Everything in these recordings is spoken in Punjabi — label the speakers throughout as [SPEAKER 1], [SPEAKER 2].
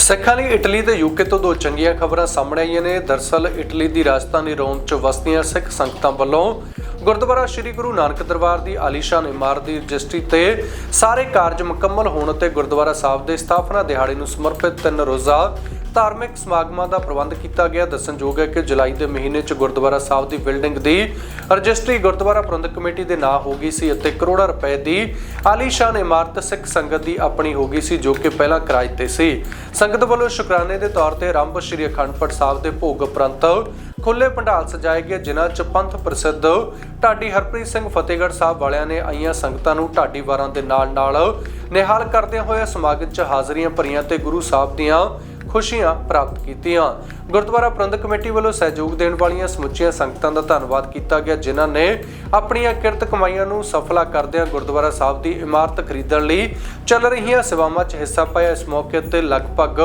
[SPEAKER 1] ਸਿੱਖਾਂ ਲਈ ਇਟਲੀ ਤੇ ਯੂਕੇ ਤੋਂ ਦੋ ਚੰਗੀਆਂ ਖਬਰਾਂ ਸਾਹਮਣੇ ਆਈਆਂ ਨੇ। ਦਰਸਲ, ਇਟਲੀ ਦੀ ਰਾਜਧਾਨੀ ਰੋਮ 'ਚ ਵਸਦੀਆਂ ਸਿੱਖ ਸੰਗਤਾਂ ਵੱਲੋਂ ਗੁਰਦੁਆਰਾ ਸ੍ਰੀ ਗੁਰੂ ਨਾਨਕ ਦਰਬਾਰ ਦੀ ਆਲੀਸ਼ਾਨ ਇਮਾਰਤ ਦੀ ਰਜਿਸਟਰੀ ਤੇ ਸਾਰੇ ਕਾਰਜ ਮੁਕੰਮਲ ਹੋਣ ਤੇ ਗੁਰਦੁਆਰਾ ਸਾਹਿਬ ਦੇ ਸਥਾਪਨਾ ਦਿਹਾੜੇ ਨੂੰ ਸਮਰਪਿਤ ਤਿੰਨ ਰੋਜ਼ਾ ਧਾਰਮਿਕ ਸਮਾਗਮਾਂ ਦਾ ਪ੍ਰਬੰਧ ਕੀਤਾ ਗਿਆ। ਦੱਸਣਯੋਗ ਹੈ ਕਿ ਜੁਲਾਈ ਦੇ ਮਹੀਨੇ 'ਚ ਗੁਰਦੁਆਰਾ ਸਾਹਿਬ ਦੀ ਬਿਲਡਿੰਗ ਦੀ ਰਜਿਸਟਰੀ ਗੁਰਦੁਆਰਾ ਪ੍ਰਬੰਧਕ ਕਮੇਟੀ ਦੇ ਨਾਂ ਹੋ ਗਈ ਸੀ ਅਤੇ ਕਰੋੜਾਂ ਰੁਪਏ ਦੀ ਆਲੀਸ਼ਾਨ ਇਮਾਰਤ ਸਿੱਖ ਸੰਗਤ ਦੀ ਆਪਣੀ ਹੋ ਗਈ ਸੀ, ਜੋ ਕਿ ਪਹਿਲਾਂ ਕਿਰਾਏ ਤੇ ਸੀ। ਸੰਗਤ ਵੱਲੋਂ ਸ਼ੁਕਰਾਨੇ ਦੇ ਤੌਰ ਤੇ ਆਰੰਭ ਸ਼੍ਰੀ ਅਖੰਡ ਸਾਹਿਬ ਦੇ ਭੋਗ ਉਪਰੰਤ ਖੁੱਲੇ ਪੰਡਾਲ ਸਜਾਏ ਗਏ, ਜਿਨ੍ਹਾਂ 'ਚ ਪੰਥ ਪ੍ਰਸਿੱਧ ਢਾਡੀ ਹਰਪ੍ਰੀਤ ਸਿੰਘ ਫਤਿਹਗੜ੍ਹ ਸਾਹਿਬ ਵਾਲਿਆਂ ਨੇ ਆਈਆਂ ਸੰਗਤਾਂ ਨੂੰ ਢਾਡੀ ਵਾਰਾਂ ਦੇ ਨਾਲ ਨਾਲ ਨਿਹਾਲ ਕਰਦਿਆਂ ਹੋਇਆ ਸਮਾਗਮ 'ਚ ਹਾਜ਼ਰੀਆਂ ਭਰੀਆਂ ਤੇ ਗੁਰੂ ਸਾਹਿਬ ਦੀਆਂ ਖੁਸ਼ੀਆਂ ਪ੍ਰਾਪਤ ਕੀਤੀਆਂ। ਗੁਰਦੁਆਰਾ ਪ੍ਰਬੰਧਕ ਕਮੇਟੀ ਵੱਲੋਂ ਸਹਿਯੋਗ ਦੇਣ ਵਾਲੀਆਂ ਸਮੁੱਚੀਆਂ ਸੰਗਤਾਂ ਦਾ ਧੰਨਵਾਦ ਕੀਤਾ ਗਿਆ, ਜਿਨ੍ਹਾਂ ਨੇ ਆਪਣੀਆਂ ਕਿਰਤ ਕਮਾਈਆਂ ਨੂੰ ਸਫਲਾ ਕਰਦਿਆਂ ਗੁਰਦੁਆਰਾ ਸਾਹਿਬ ਦੀ ਇਮਾਰਤ ਖਰੀਦਣ ਲਈ ਚੱਲ ਰਹੀਆਂ ਸੇਵਾਵਾਂ 'ਚ ਹਿੱਸਾ ਪਾਇਆ। ਇਸ ਮੌਕੇ ਤੇ ਲਗਭਗ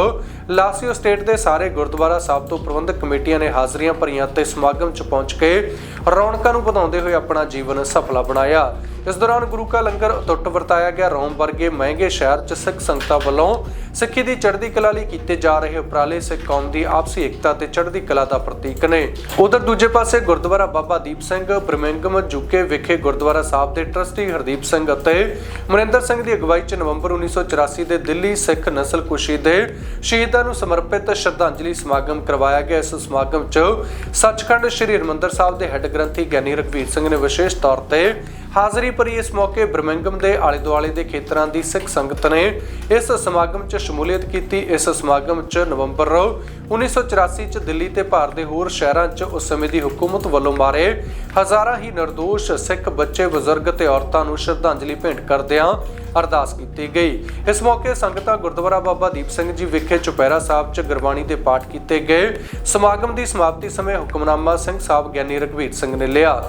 [SPEAKER 1] ਲਾਸੀਓ ਸਟੇਟ ਦੇ ਸਾਰੇ ਗੁਰਦੁਆਰਾ ਸਾਹਿਬ ਤੋਂ ਪ੍ਰਬੰਧਕ ਕਮੇਟੀਆਂ ਨੇ ਹਾਜ਼ਰੀਆਂ ਭਰੀਆਂ ਤੇ ਸਮਾਗਮ 'ਚ ਪਹੁੰਚ ਕੇ ਰੌਣਕਾਂ ਨੂੰ ਵਧਾਉਂਦੇ ਹੋਏ ਆਪਣਾ ਜੀਵਨ ਸਫਲਾ ਬਣਾਇਆ। ਇਸ ਦੌਰਾਨ ਗੁਰੂ ਕਾ ਲੰਗਰ ਅਟੁੱਟ ਵਰਤਾਇਆ ਗਿਆ। ਰੋਮ ਵਰਗੇ ਮਹਿੰਗੇ ਸ਼ਹਿਰ 'ਚ ਸਿੱਖ ਸੰਗਤਾਂ ਵੱਲੋਂ ਸਿੱਖੀ ਦੀ ਚੜ੍ਹਦੀ ਕਲਾ ਲਈ ਕੀਤੇ ਜਾ ਰਹੇ ਉਪਰਾਲੇ ਸਿੱਖ ਕੌਮ ਦੀ ਆਪਸੀ ਏਕਤਾ ਤੇ ਚੜ੍ਹਦੀ ਕਲਾ ਦਾ ਪ੍ਰਤੀਕ ਨੇ। ਉਧਰ ਦੂਜੇ ਪਾਸੇ ਗੁਰਦੁਆਰਾ ਬਾਬਾ ਦੀਪ ਸਿੰਘ ਬ੍ਰਮਿੰਗਮ ਜੁਕੇ ਵਿਖੇ ਗੁਰਦੁਆਰਾ ਸਾਹਿਬ ਦੇ ਟਰਸਟੀ ਹਰਦੀਪ ਸਿੰਘ ਅਤੇ ਮਨਿੰਦਰ ਸਿੰਘ ਦੀ ਅਗਵਾਈ 'ਚ ਨਵੰਬਰ 1984 ਦੇ ਦਿੱਲੀ ਸਿੱਖ ਨਸਲਕੁਸ਼ੀ ਦੇ ਸ਼ਹੀਦਾਂ ਨੂੰ ਸਮਰਪਿਤ ਸ਼ਰਧਾਂਜਲੀ ਸਮਾਗਮ ਕਰਵਾਇਆ ਗਿਆ। ਇਸ ਸਮਾਗਮ 'ਚ ਸੱਚਖੰਡ ਸ੍ਰੀ ਹਰਿਮੰਦਰ ਸਾਹਿਬ ਦੇ ਹੈੱਡ ਗ੍ਰੰਥੀ ਗਿਆਨੀ ਰਘਵੀਰ ਸਿੰਘ ਨੇ ਵਿਸ਼ੇਸ਼ ਤੌਰ ਤੇ ਹਾਜ਼ਰੀ ਭਰੀ ਇਸ ਮੌਕੇ ਬਰਮਿੰਗਮ ਦੇ ਆਲੇ ਦੁਆਲੇ ਦੇ ਖੇਤਰਾਂ ਦੀ ਸਿੱਖ ਸੰਗਤ ਨੇ ਇਸ ਸਮਾਗਮ 'ਚ ਸ਼ਮੂਲੀਅਤ ਕੀਤੀ। ਇਸ ਸਮਾਗਮ 'ਚ ਨਵੰਬਰ 1984 'ਚ ਦਿੱਲੀ ਤੇ ਭਾਰਤ ਦੇ ਹੋਰ ਸ਼ਹਿਰਾਂ 'ਚ ਉਸ ਸਮੇਂ ਦੀ ਹਕੂਮਤ ਵੱਲੋਂ ਮਾਰੇ ਹਜ਼ਾਰਾਂ ਹੀ ਨਿਰਦੋਸ਼ ਸਿੱਖ ਬੱਚੇ, ਬਜ਼ੁਰਗ ਤੇ ਔਰਤਾਂ ਨੂੰ ਸ਼ਰਧਾਂਜਲੀ ਭੇਂਟ ਕਰਦਿਆਂ ਅਰਦਾਸ ਕੀਤੀ ਗਈ। ਇਸ ਮੌਕੇ ਸੰਗਤਾਂ ਗੁਰਦੁਆਰਾ ਬਾਬਾ ਦੀਪ ਸਿੰਘ ਜੀ ਵਿਖੇ ਚੁਪਹਿਰਾ ਸਾਹਿਬ 'ਚ ਗੁਰਬਾਣੀ ਦੇ ਪਾਠ ਕੀਤੇ ਗਏ। ਸਮਾਗਮ ਦੀ ਸਮਾਪਤੀ ਸਮੇਂ ਹੁਕਮਨਾਮਾ ਸਿੰਘ ਸਾਹਿਬ ਗਿਆਨੀ ਰਘਵੀਰ ਸਿੰਘ ਨੇ ਲਿਆ।